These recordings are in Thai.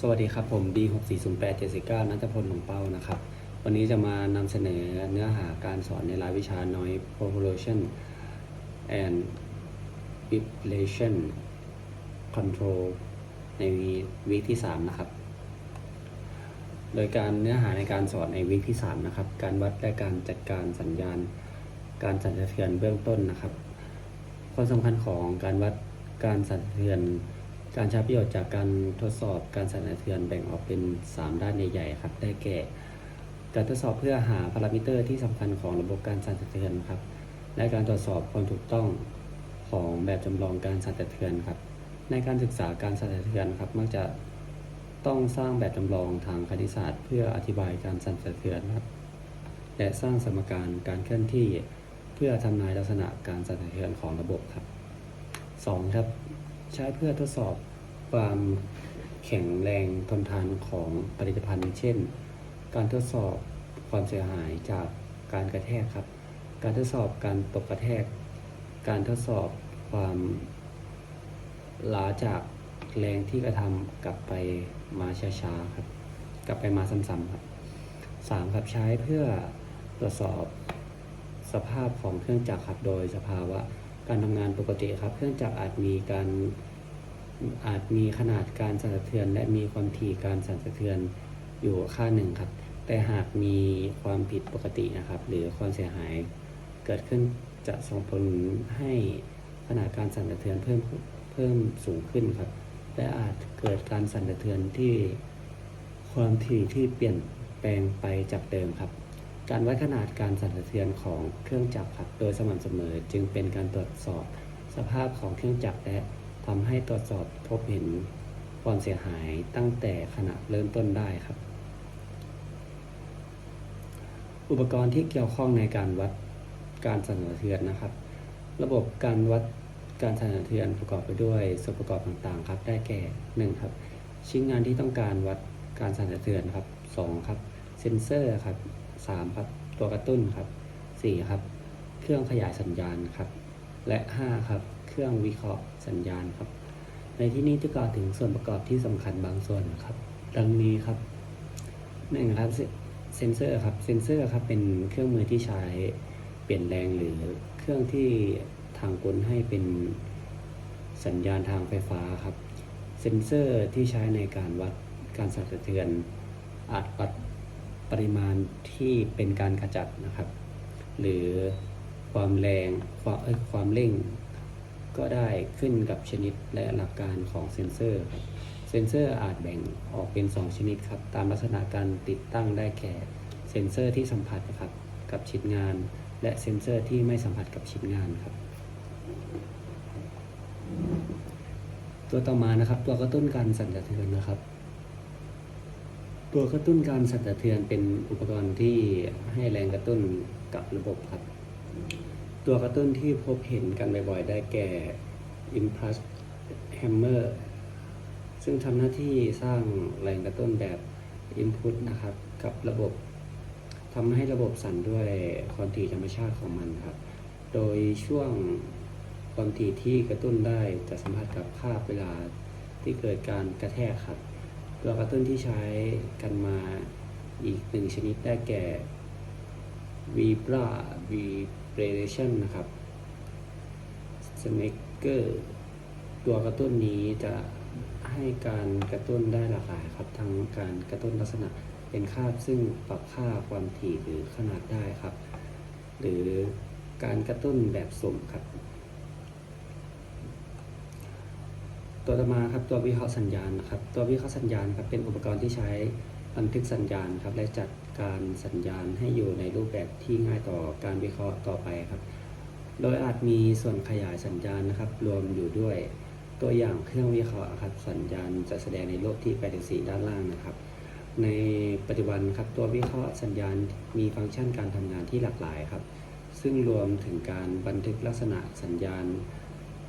สวัสดีครับ ผม D6408 79นัทพลหลงเป้านะครับ วันนี้จะมานำเสนอเนื้อหาการสอนในรายวิชา Noise Population and Population Control ในวีคที่ 3 นะครับ โดยการเนื้อหาในการสอนในวีคที่ 3 นะครับ การวัดและการจัดการสัญญาณ การสั่นสะเทือนเบื้องต้นนะครับ ความสำคัญของการวัดการสั่นสะเทือน การใช้ประโยชน์จากการทดสอบการสั่นสะเทือนแบ่งออกเป็น 3 ด้านใหญ่ๆครับ ได้แก่ การทดสอบเพื่อหาพารามิเตอร์ที่สำคัญของระบบการสั่นสะเทือนครับ และการตรวจสอบความถูกต้องของแบบจำลองการสั่นสะเทือนครับ ในการศึกษาการสั่นสะเทือนครับมักจะต้องสร้างแบบจำลองทางคณิตศาสตร์ เพื่ออธิบายการสั่นสะเทือนครับ และสร้างสมการการเคลื่อนที่ เพื่อทำนายลักษณะการสั่นสะเทือนของระบบครับ 2. ครับ ใช้เพื่อทดสอบความแข็งแรงทนทานของผลิตภัณฑ์ เช่น การทดสอบความเสียหายจากการกระแทกครับ การทดสอบการตกกระแทก การทดสอบความล้าจากแรงที่กระทำกลับไปมาช้าๆครับ กลับไปมาซ้ำๆครับ 3. ครับใช้เพื่อตรวจสอบสภาพของเครื่องจักรครับโดยสภาวะ การทำงานปกติครับ เครื่องจักรอาจมีการอาจมีขนาดการสั่นสะเทือน และมีความถี่การสั่นสะเทือนอยู่ค่าหนึ่งครับ แต่หากมีความผิดปกตินะครับ หรือความเสียหายเกิดขึ้นจะส่งผลให้ขนาดการสั่นสะเทือนเพิ่มเพิ่มสูงขึ้นครับ และอาจเกิดการสั่นสะเทือนที่ความถี่ที่เปลี่ยนแปลงไปจากเดิมครับ การวัดขนาดการสั่นสะเทือนของเครื่องจักรครับโดยสม่ำเสมอจึงเป็นการตรวจสอบสภาพของเครื่องจักรและทำให้ตรวจสอบพบเห็นความเสียหายตั้งแต่ขณะเริ่มต้นได้ครับ อุปกรณ์ที่เกี่ยวข้องในการวัดการสั่นสะเทือนนะครับ ระบบการวัดการสั่นสะเทือนประกอบไปด้วยส่วนประกอบต่างๆครับ ได้แก่หนึ่งครับชิ้นงานที่ต้องการวัดการสั่นสะเทือนครับสองครับเซนเซอร์ครับ สามครับตัวกระตุ้นครับสี่ครับ เครื่องขยายสัญญาณครับ และห้าครับ เครื่องวิเคราะห์สัญญาณครับ ในที่นี้จะกล่าวถึงส่วนประกอบที่สำคัญบางส่วนครับ ดังนี้ครับหนึ่งครับเซนเซอร์ครับเซนเซอร์ครับเป็นเครื่องมือที่ใช้เปลี่ยนแรงหรือเครื่องที่ทางกลให้เป็นสัญญาณทางไฟฟ้าครับ เซนเซอร์ที่ใช้ในการวัดการสั่นสะเทือนอาจวัด ปริมาณที่เป็นการขจัดนะครับ หรือความแรงความเอ้ยความเร่ง ก็ได้ขึ้นกับชนิดและหลักการของเซ็นเซอร์ครับเซ็นเซอร์อาจแบ่งออกเป็น 2 ชนิดครับ ตามลักษณะการติดตั้งได้แก่เซ็นเซอร์ที่สัมผัสนะครับกับชิ้นงาน และเซ็นเซอร์ที่ไม่สัมผัสกับชิ้นงานครับ ตัวต่อมานะครับ ตัวกระตุ้นการสั่นสะเทือนนะครับ ตัวกระตุ้นการสั่นสะเทือนเป็นอุปกรณ์ที่ให้แรงกระตุ้นกับระบบครับ ตัวกระตุ้นที่พบเห็นกันบ่อยๆ ได้แก่ impulse hammer ซึ่งทำหน้าที่สร้างแรงกระตุ้นแบบ input นะครับ กับระบบทำให้ระบบสั่นด้วยความถี่ธรรมชาติของมันครับ โดยช่วงความถี่ที่กระตุ้นได้จะสัมผัสกับค่าบเวลาที่เกิดการกระแทกครับ ตัวกระตุ้นที่ใช้กันมาอีกหนึ่งชนิดได้แก่ Vibra Vibration นะครับ Smaker ตัวกระตุ้นนี้จะให้การกระตุ้นได้หลากหลายครับ ทั้งการกระตุ้นลักษณะเป็นค่าบซึ่งปรับค่าความถี่หรือขนาดได้ครับ หรือการกระตุ้นแบบสุ่มครับ ตัวต่อมาครับตัววิเคราะห์สัญญาณนะครับตัววิเคราะห์สัญญาณครับเป็นอุปกรณ์ที่ใช้บันทึกสัญญาณครับและจัดการสัญญาณให้อยู่ในรูปแบบที่ง่ายต่อการวิเคราะห์ต่อไปครับ โดยอาจมีส่วนขยายสัญญาณนะครับ รวมอยู่ด้วย ตัวอย่างเครื่องวิเคราะห์ครับสัญญาณจะแสดงในรูปที่84ด้านล่างนะครับ ในปัจจุบันครับตัววิเคราะห์สัญญาณมีฟังก์ชันการทำงานที่หลากหลายครับ ซึ่งรวมถึงการบันทึกลักษณะสัญญาณ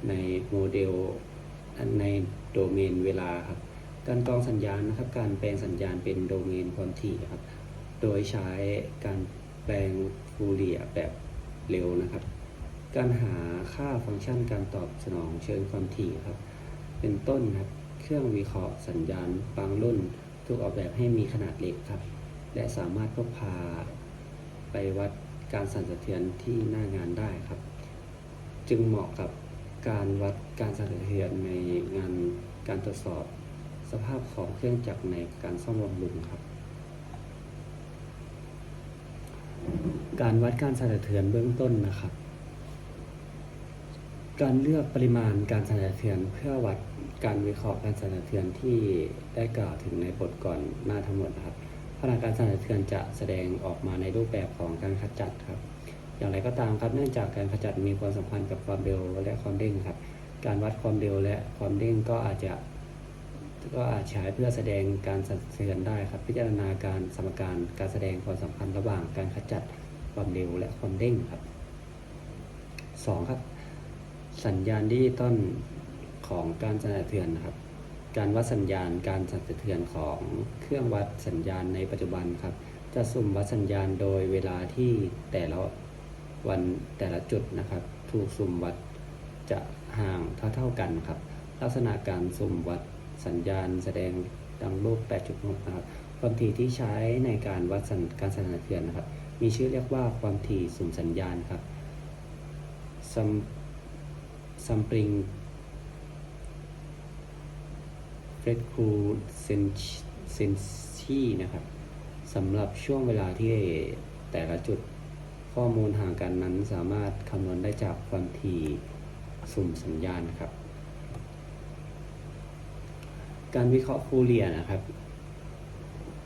ในโมเดล ในโดเมนเวลาครับ การกรองสัญญาณนะครับ การแปลงสัญญาณเป็นโดเมนความถี่ครับ โดยใช้การแปลงฟูเรียแบบเร็วนะครับ การหาค่าฟังก์ชันการตอบสนองเชิงความถี่ครับ เป็นต้นครับ เครื่องวิเคราะห์สัญญาณบางรุ่นถูกออกแบบให้มีขนาดเล็กครับ และสามารถพกพาไปวัดการสั่นสะเทือนที่หน้างานได้ครับ จึงเหมาะกับ การวัดการสั่นสะเทือนในงานการตรวจสอบสภาพของเครื่องจักรในการซ่อมบำรุงครับ การวัดการสั่นสะเทือนเบื้องต้นนะครับ การเลือกปริมาณการสั่นสะเทือนเพื่อวัดการวิเคราะห์การสั่นสะเทือนที่ได้กล่าวถึงในบทก่อนหน้าทั้งหมดครับพลังการสั่นสะเทือนจะแสดงออกมาในรูปแบบของการขจัดครับ อย่างไรก็ตามครับเนื่องจากการขจัดมีความสัมพันธ์กับความเร็วและความเด้งครับ การวัดความเร็วและความเด้งก็อาจจะก็อาจใช้เพื่อแสดงการสั่นเทือนได้ครับ พิจารณาการสมการการแสดงความสัมพันธ์ระหว่างการขจัดความเร็วและความเด้งครับสองครับ สัญญาณดิจิตอลของการสั่นสะเทือนครับ การวัดสัญญาณการสั่นสะเทือนของเครื่องวัดสัญญาณในปัจจุบันครับ จะสุ่มวัดสัญญาณโดยเวลาที่แต่ละ วันแต่ละจุดนะครับ ถูกสุ่มวัดจะห่างเท่าๆกันครับ ลักษณะการสุ่มวัดสัญญาณแสดงดังรูป8.6นะครับ ความถี่ที่ใช้ในการวัดสัญการสั่นสะเทือนนะครับ มีชื่อเรียกว่าความถี่สุ่มสัญญาณครับซัมซัมปริงเฟรดคูเซนเซนชีนะครับสำหรับช่วงเวลาที่แต่ละจุด ข้อมูลห่างกันนั้นสามารถคำนวณได้จากความถี่สุ่มสัญญาณครับ การวิเคราะห์ฟูเรียร์นะครับ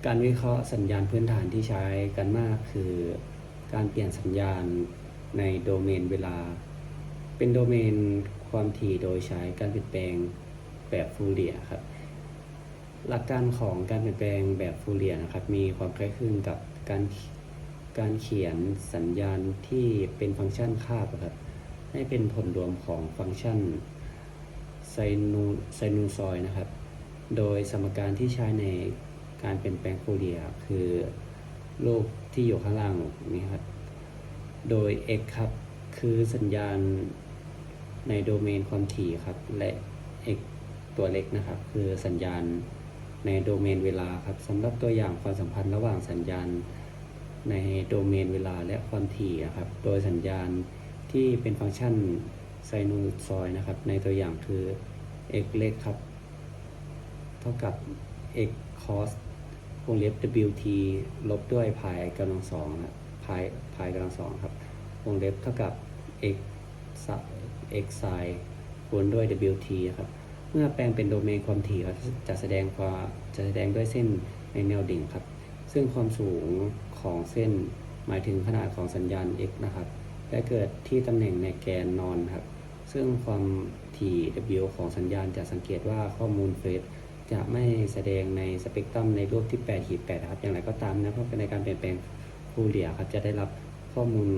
การวิเคราะห์สัญญาณพื้นฐานที่ใช้กันมากคือ การเปลี่ยนสัญญาณในโดเมนเวลา เป็นโดเมนความถี่โดยใช้การเปลี่ยนแปลงแบบฟูเรียร์ครับ หลักการของการเปลี่ยนแปลงแบบฟูเรียร์นะครับ มีความคล้ายคลึงกับการ การเขียนสัญญาณที่เป็นฟังก์ชันคาบครับ ให้เป็นผลรวมของฟังก์ชันไซนูไซนูซอยด์นะครับ โดยสมการที่ใช้ในการเปลี่ยนแปลงฟูเรียคือรูปที่อยู่ข้างล่างนี้ครับ โดย x ครับคือสัญญาณในโดเมนความถี่ครับ และ x ตัวเล็กนะครับ คือสัญญาณในโดเมนเวลาครับสำหรับตัวอย่างความสัมพันธ์ระหว่างสัญญาณ ในโดเมนเวลาและความถี่ครับ โดยสัญญาณที่เป็นฟังก์ชันไซนูซอยนะครับ ในตัวอย่างคือ x เล็กครับ เท่ากับ x cos วงเล็บ wt ลบด้วย pi กำลังสองนะ pi pi กำลังสองครับ วงเล็บเท่ากับ x sin x sin คูณด้วย wt ครับ เมื่อแปลงเป็นโดเมนความถี่ครับจะแสดงความจะแสดงด้วยเส้นในแนวดิ่งครับ ซึ่งความสูง ของเส้น หมายถึงขนาดของสัญญาณ x นะครับ และเกิดที่ตำแหน่งในแกนนอนครับ ซึ่งความถี่ w ของสัญญาณจะสังเกตว่าข้อมูลเฟสจะไม่แสดงในสเปกตรัมในรูปที่8ขีด8ครับ อย่างไรก็ตามนะเพราะในการเปลี่ยนแปลงฟูเรียครับจะได้รับข้อมูล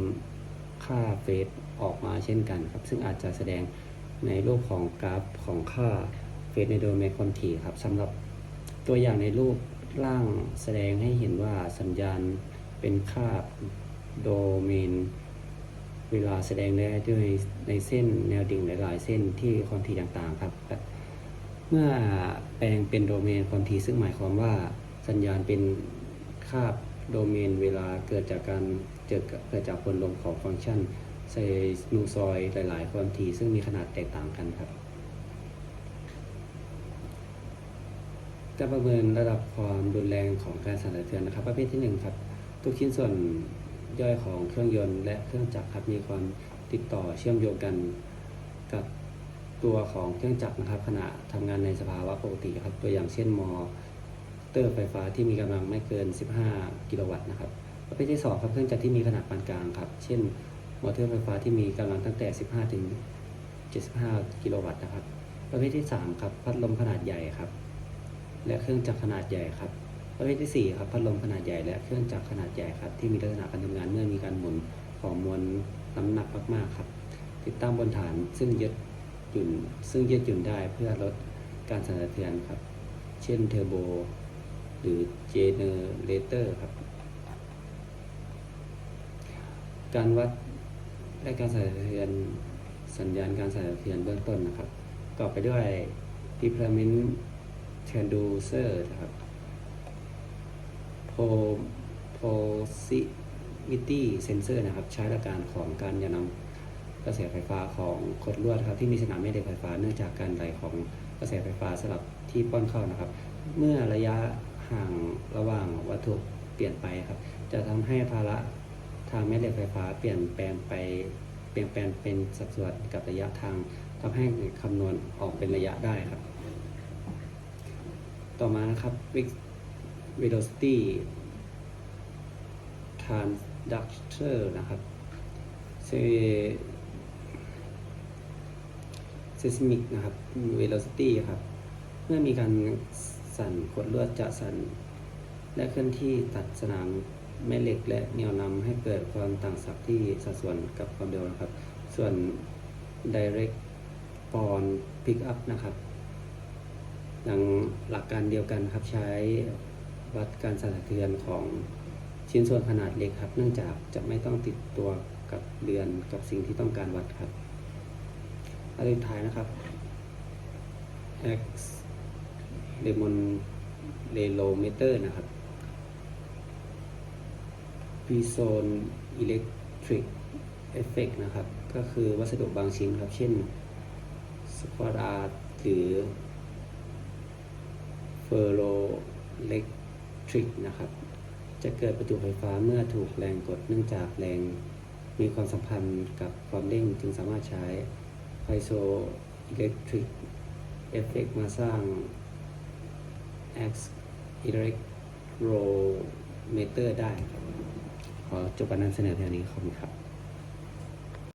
ค่าเฟสออกมาเช่นกันครับ ซึ่งอาจจะแสดงในรูปของกราฟของค่าเฟสในโดเมนความถี่ครับสำหรับตัวอย่างในรูป ล่างแสดงให้เห็นว่าสัญญาณเป็นค่าโดเมน เวลาแสดงได้ด้วยในเส้นแนวดิ่งหลายๆ เส้นที่ความถี่ต่างๆครับ เมื่อแปลงเป็นโดเมนความถี่ซึ่งหมายความว่าสัญญาณเป็นคาบโดเมนเวลาเกิดจากการเกิดเกิดจากผลลงของฟังก์ชันไซนูซอยหลาย ๆ ความถี่ซึ่งมีขนาดแตกต่างกันครับ การประเมินระดับความรุนแรงของการสั่นสะเทือนนะครับประเภทที่หนึ่งครับทุกชิ้นส่วนย่อยของเครื่องยนต์และเครื่องจักรครับมีความติดต่อเชื่อมโยงกันกับตัวของเครื่องจักรนะครับ ขณะทำงานในสภาวะปกติครับตัวอย่างเช่นมอเตอร์ไฟฟ้าที่มีกำลังไม่เกิน 15 กิโลวัตต์นะครับประเภทที่สองครับเครื่องจักรที่มีขนาดปานกลางครับ เช่น มอเตอร์ไฟฟ้าที่มีกำลังตั้งแต่ 15 ถึง 75 กิโลวัตต์นะครับ ประเภทที่สามครับพัดลมขนาดใหญ่ครับ และเครื่องจักรขนาดใหญ่ครับประเภทที่4ครับพัดลมขนาดใหญ่และเครื่องจักรขนาดใหญ่ครับที่มีลักษณะการทำงานเมื่อมีการหมุนของมวลน้ำหนักมากๆครับ ติดตั้งบนฐานซึ่งยึดหยุ่นซึ่งยืดหยุ่นได้เพื่อลดการสั่นสะเทือนครับ เช่นเทอร์โบ หรือเจเนเรเตอร์ครับ การวัดและการสั่นสะเทือนสัญญาณการสั่นสะเทือนเบื้องต้นนะครับต่อบไปด้วย deployment transducer นะครับ Pro- proximity sensor นะครับ ใช้หลักการของการยานำกระแสไฟฟ้าของขดลวดครับที่มีสนามแม่เหล็กไฟฟ้าเนื่องจากการไหลของกระแสไฟฟ้าสลับที่ป้อนเข้านะครับ เมื่อระยะห่างระหว่างวัตถุเปลี่ยนไปครับ จะทำให้ภาระทางแม่เหล็กไฟฟ้าเปลี่ยนแปลงไปเปลี่ยนแปลงเป็นสัดส่วนกับระยะทางทำให้คำนวณออกเป็นระยะได้ครับ ต่อมานะครับ velocity transducer นะครับ seismic นะครับ velocity ครับ เมื่อมีการสั่นขดลวดจะสั่น และเคลื่อนที่ตัดสนามแม่เหล็กและเหนี่ยวนำให้เกิดความต่างศักย์ที่สัดส่วนกับความเร็วนะครับ ส่วน direct bond pick up นะครับ ดังหลักการเดียวกันครับใช้วัดการสั่นสะเทือนของชิ้นส่วนขนาดเล็กครับ เนื่องจากจะไม่ต้องติดตัวกับเรือนกับสิ่งที่ต้องการวัดครับอันสุดท้ายนะครับ X เดมอนเ e โลเมเตอร์นะครับ p ีโซนอิเล็กทริกเอฟเฟกนะครับ ก็คือวัสดุบางชิ้นครับ เช่นสปอตอาร์หรือ อร์โรเล็กทริกนะครับ จะเกิดประจุไฟฟ้าเมื่อถูกแรงกดเนื่องจากแรงมีความสัมพันธ์กับความเร่งจึงสามารถใช้ไฟโซอิเล็กทริกเอฟเฟกมาสร้าง X electrometer ได้ครับขอจบการนำเสนอเพียงนี้ขอบคุณครับ